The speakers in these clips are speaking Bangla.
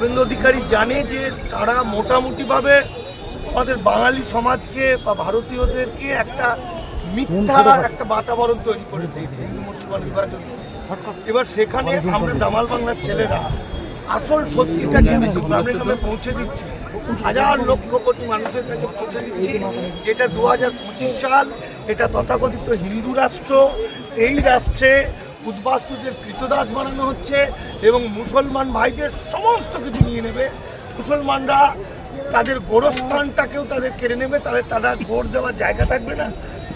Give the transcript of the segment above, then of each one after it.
শুভেন্দু অধিকারী জানে যে তারা মোটামুটিভাবে আমাদের বাঙালি সমাজকে বা ভারতীয়দেরকে একটা মিথ্যা একটা বাতাবরণ তৈরি করে দিয়েছে মুসলমান বিভাজন এবার সেখানে আমরা দামাল বাংলার ছেলেরা আসল সত্যিটাকে গ্রামে গ্রামে পৌঁছে দিচ্ছি। হাজার লক্ষ কোটি মানুষের কাছে পৌঁছে দিচ্ছি। যেটা দু সাল এটা তথাকথিত হিন্দু রাষ্ট্র। এই রাষ্ট্রে উদ্বাস্তুদের কৃতদাস বানানো হচ্ছে এবং মুসলমান ভাইদের সমস্ত কিছু নিয়ে নেবে। মুসলমানরা তাদের গোরস্থানটাকেও তাদের কেড়ে নেবে, তাদের তারা গোড় দেওয়ার জায়গা থাকবে না।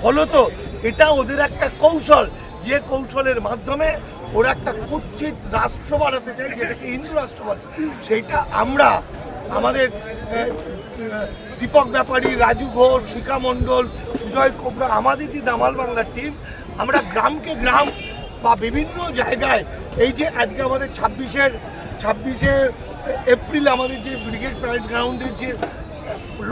ফলত এটা ওদের একটা কৌশল। যে কৌশলের মাধ্যমে ওরা একটা কুচ্ছিত রাষ্ট্র বানাতে চায়, যেটাকে হিন্দু রাষ্ট্র বলে। সেইটা আমরা, আমাদের দীপক ব্যাপারী, রাজু ঘোষ, শিখা মণ্ডল, সুজয় কোবরা, আমাদের যে দামাল বাংলার টিম আমরা গ্রামকে গ্রাম বা বিভিন্ন জায়গায় এই যে আজকে আমাদের ছাব্বিশের, ছাব্বিশে এপ্রিল আমাদের যে ব্রিগেড প্যারেড গ্রাউন্ডের যে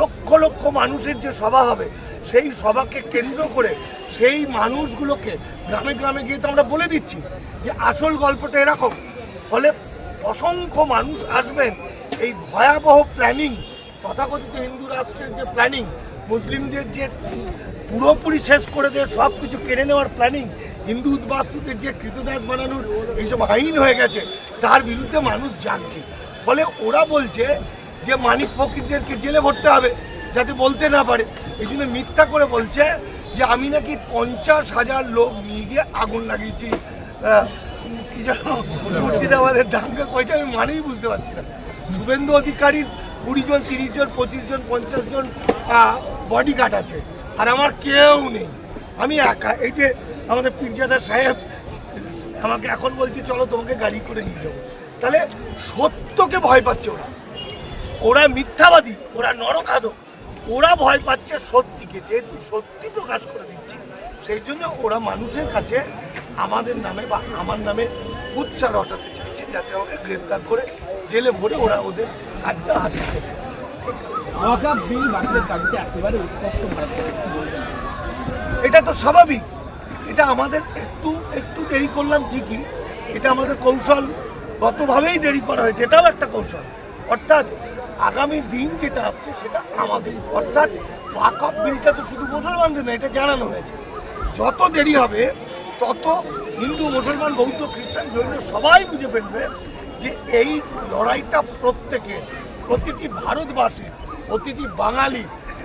লক্ষ লক্ষ মানুষের যে সভা হবে, সেই সভাকে কেন্দ্র করে সেই মানুষগুলোকে গ্রামে গ্রামে গিয়ে তো আমরা বলে দিচ্ছি যে আসল গল্পটা এরকম, ফলে অসংখ্য মানুষ আসবেন। এই ভয়াবহ প্ল্যানিং, তথাকথিত হিন্দু রাষ্ট্রের যে প্ল্যানিং, মুসলিমদের যে পুরোপুরি শেষ করে দিয়ে সব কিছু কেড়ে নেওয়ার প্ল্যানিং হিন্দু উদ্বাস্তুদের যে কৃতদাস বানানোর এইসব আইন হয়ে গেছে, তার বিরুদ্ধে মানুষ জাগছে ফলে ওরা বলছে যে মানিক ফকিরদেরকে জেলে ভরতে হবে, যাতে বলতে না পারে। এই জন্য মিথ্যা করে বলছে যে আমি নাকি পঞ্চাশ হাজার লোক নিয়ে গিয়ে আগুন লাগিয়েছি। কি যেন মুর্শিদাবাদের দাঙ্গা করেছে, আমি মানেই বুঝতে পারছি না। শুভেন্দু অধিকারীর কুড়ি জন, তিরিশ জন, পঁচিশ জন, পঞ্চাশ জন বডি গার্ড আছে। আর আমার কেউ নেই। আমি একা এই যে আমাদের পীরজাদা সাহেব, আমাকে এখন বলছে, চলো তোমাকে গাড়ি করে নিয়ে যাব। তাহলে সত্যকে ভয় পাচ্ছে ওরা। ওরা মিথ্যাবাদী, ওরা নরখাদক ওরা ভয় পাচ্ছে সত্যিকে, যেহেতু সত্যি প্রকাশ করে দিচ্ছি। সেই জন্য ওরা মানুষের কাছে আমাদের নামে বা আমার নামে উৎসাহ রটাতে চাইছে, যাতে আমাকে গ্রেপ্তার করে জেলে ভরে ওরা ওদের কাজটা হাসিল করতে বিল একেবারে উত্তপ্ত? এটা তো স্বাভাবিক। এটা আমাদের একটু একটু দেরি করলাম ঠিকই। এটা আমাদের কৌশলগতভাবেই দেরি করা হয়েছে, এটাও একটা কৌশল। অর্থাৎ আগামী দিন যেটা আসছে সেটা আমাদের, অর্থাৎ ওয়াকফ বিলটা তো শুধু মুসলমানদের না এটা জানানো হয়েছে। যত দেরি হবে, তত হিন্দু, মুসলমান, বৌদ্ধ, খ্রিস্টান জৈন সবাই বুঝে ফেলবে যে এই লড়াইটা প্রত্যেকে, প্রতিটি ভারতবাসী, প্রতিটি বাঙালি,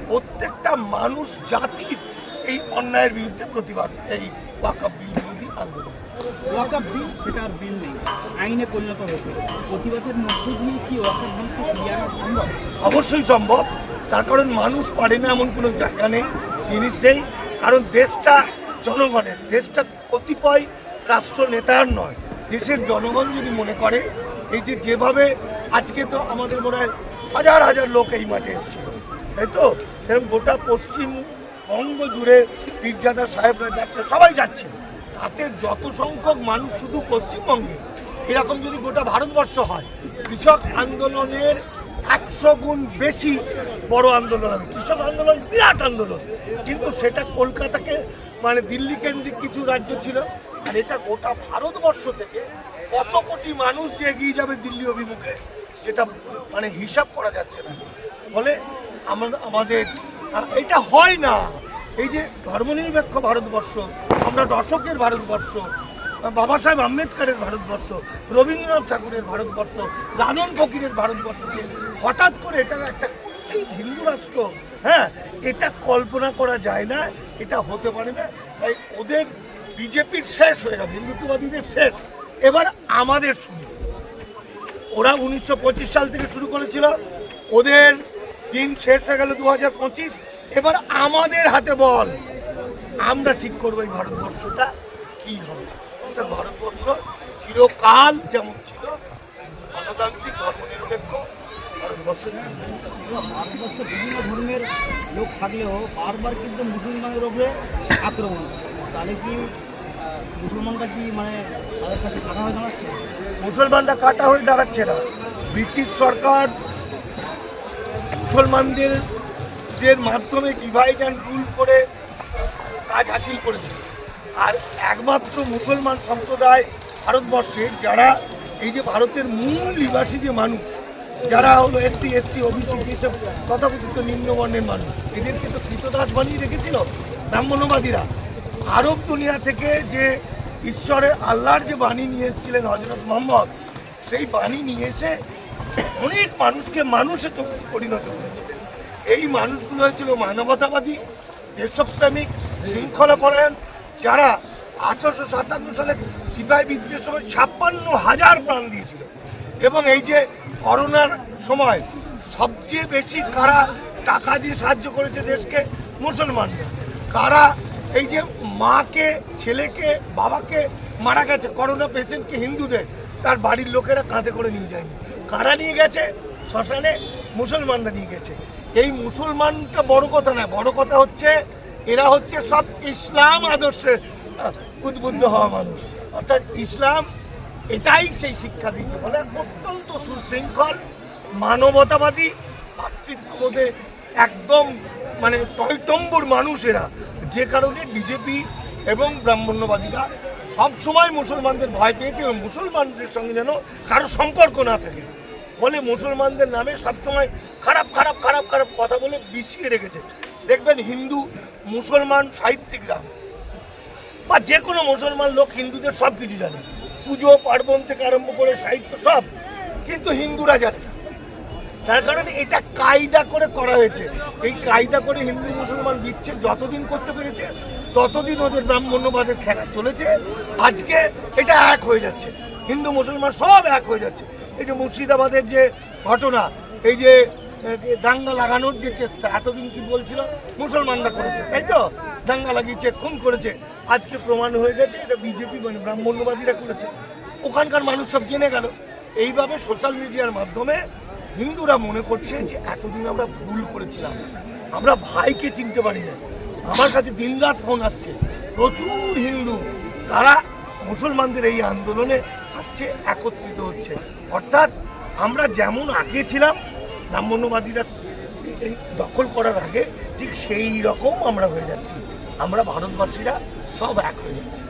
প্রত্যেকটা মানুষ জাতির এই অন্যায়ের বিরুদ্ধে প্রতিবাদ এই ওয়াকফ বিল বিরোধী আন্দোলন। ওয়াকাব বিল সেটা আর বিল নেই। আইনে পরিণত হয়েছে। প্রতিবাদের মধ্য দিয়ে কি ওয়াকাব বিলকে ফিরিয়ে আনা সম্ভব? অবশ্যই সম্ভব। তার কারণ মানুষ পারে না এমন কোনো জায়গা নেই জিনিস নেই। কারণ দেশটা জনগণের দেশটা কতিপয় রাষ্ট্র নেতার নয়। দেশের জনগণ যদি মনে করে এই যে যেভাবে আজকে তো আমাদের মনে হয় হাজার হাজার লোক এই মাঠে এসেছিল। তাই তো? সেরকম গোটা পশ্চিমবঙ্গ জুড়ে পীরজাদা সাহেবরা যাচ্ছে, সবাই যাচ্ছে। তাতে যত সংখ্যক মানুষ শুধু পশ্চিমবঙ্গে, এরকম যদি গোটা ভারতবর্ষ হয়, কৃষক আন্দোলনের একশো গুণ বেশি বড় আন্দোলন হবে। কৃষক আন্দোলন বিরাট আন্দোলন। কিন্তু সেটা কলকাতাকে মানে দিল্লি কেন্দ্রিক কিছু রাজ্য ছিল, আর এটা গোটা ভারতবর্ষ থেকে কত কোটি মানুষ এগিয়ে যাবে দিল্লি অভিমুখে, যেটা মানে হিসাব করা যাচ্ছে না। ফলে আমাদের এটা হয় না। এই যে ধর্মনিরপেক্ষ ভারতবর্ষ আমরা দশকের ভারতবর্ষ বাবা সাহেব আম্বেদকরের ভারতবর্ষ, রবীন্দ্রনাথ ঠাকুরের ভারতবর্ষ লালন ফকিরের ভারতবর্ষকে হঠাৎ করে এটা একটা সেই হিন্দু রাষ্ট্র হ্যাঁ এটা কল্পনা করা যায় না, এটা হতে পারে না। তাই ওদের বিজেপির শেষ হয়ে গেল, হিন্দুত্ববাদীদের শেষ। এবার আমাদের শুরু। ওরা উনিশশো পঁচিশ সাল থেকে শুরু করেছিল। ওদের দিন শেষ হয়ে গেল দু হাজার পঁচিশ এবার আমাদের হাতে বল। আমরা ঠিক করব এই ভারতবর্ষটা। কি হবে? অর্থাৎ ভারতবর্ষ চিরকাল যেমন ছিল গণতান্ত্রিক ধর্মনিরপেক্ষ ভারতবর্ষ ভারতবর্ষে বিভিন্ন ধর্মের লোক থাকলেও বারবার কিন্তু মুসলমানের উপরে আক্রমণ। তাহলে কি মুসলমানরা কি মানে তাদের কাছে কাটা হয়ে দাঁড়াচ্ছে? মুসলমানরা কাটা হয়ে দাঁড়াচ্ছে না। ব্রিটিশ সরকার মুসলমানদের দের মাধ্যমে ডিভাইড অ্যান্ড রুল করে কাজ হাসিল করেছে। আর একমাত্র মুসলমান সম্প্রদায় ভারতবর্ষের যারা এই যে ভারতের মূল নিবাসী যে মানুষ, যারা হলো এসসি এসটি ওবিসি এসব তথাকথিত নিম্নবর্ণের মানুষ, এদেরকে তো কৃতদাস বানিয়ে রেখেছিল ব্রাহ্মণবাদীরা আরব দুনিয়া থেকে যে ঈশ্বরের আল্লাহর যে বাণী নিয়ে এসেছিলেন হজরত মোহাম্মদ, সেই বাণী নিয়ে এসে অনেক মানুষকে মানুষে তো পরিণত করেছে। এই মানুষগুলো হয়েছিল মানবতাবাদী, দেশপ্রেমিক শৃঙ্খলা পরায়ণ যারা আঠারোশো সাতান্ন সালে সিপাহী বিদ্রোহের সময় ছাপ্পান্ন হাজার প্রাণ দিয়েছিল। এবং এই যে করোনার সময় সবচেয়ে বেশি কারা টাকা দিয়ে সাহায্য করেছে দেশকে? মুসলমানরা। কারা এই যে মাকে, ছেলেকে, বাবাকে মারা গেছে? করোনা পেশেন্টকে হিন্দুদের। তার বাড়ির লোকেরা কাঁধে করে নিয়ে যায়নি। কারা নিয়ে গেছে? শ্মশানে মুসলমানরা নিয়ে গেছে। এই মুসলমানটা বড় কথা না বড় কথা হচ্ছে এরা হচ্ছে সব ইসলাম আদর্শে উদ্বুদ্ধ হওয়া মানুষ। অর্থাৎ ইসলাম এটাই সেই শিক্ষা দিচ্ছে বলে অত্যন্ত সুশৃঙ্খল, মানবতাবাদী, ভাতৃত্ববোধে একদম মানে টয়টম্বুর মানুষেরা যে কারণে বিজেপি এবং ব্রাহ্মণ্যবাদীরা সব সময় মুসলমানদের ভয় পেয়েছে এবং মুসলমানদের সঙ্গে যেন কারও সম্পর্ক না থাকে। ফলে মুসলমানদের নামে সবসময় খারাপ খারাপ খারাপ খারাপ কথা বলে বিষিয়ে রেখেছে। দেখবেন হিন্দু, মুসলমান, সাহিত্যিকরা বা যে কোনো মুসলমান লোক হিন্দুদের সব কিছু জানে। পুজো, পার্বণ থেকে আরম্ভ করে সাহিত্য সব, কিন্তু হিন্দুরা জানে না। তার কারণে এটা কায়দা করে করা হয়েছে। এই কায়দা করে হিন্দু, মুসলমান বিচ্ছেদ যতদিন করতে পেরেছে ততদিন ওদের ব্রাহ্মণ্যবাদের খেলা চলেছে, আজকে এটা এক হয়ে যাচ্ছে। হিন্দু, মুসলমান সব এক হয়ে যাচ্ছে। এই যে মুর্শিদাবাদের যে ঘটনা, এই যে দাঙ্গা লাগানোর যে চেষ্টা, এতদিন কি বলছিল? মুসলমানরা করেছে, তাই তো? দাঙ্গা লাগিয়েছে, খুন করেছে। আজকে প্রমাণ হয়ে গেছে, এটা বিজেপি মানে ব্রাহ্মণ্যবাদীরা করেছে। ওখানকার মানুষ সব জেনে গেল। এইভাবে সোশ্যাল মিডিয়ার মাধ্যমে হিন্দুরা মনে করছে যে এতদিন আমরা ভুল করেছিলাম। আমরা ভাইকে চিনতে পারি না আমার কাছে দিনরাত ফোন আসছে। প্রচুর হিন্দু। তারা মুসলমানদের এই আন্দোলনে আসছে, একত্রিত হচ্ছে। অর্থাৎ আমরা যেমন আগে ছিলাম, ব্রাহ্মণ্যবাদীরা এই দখল করার আগে ঠিক সেই রকম আমরা হয়ে যাচ্ছি। আমরা ভারতবাসীরা সব এক হয়ে যাচ্ছি।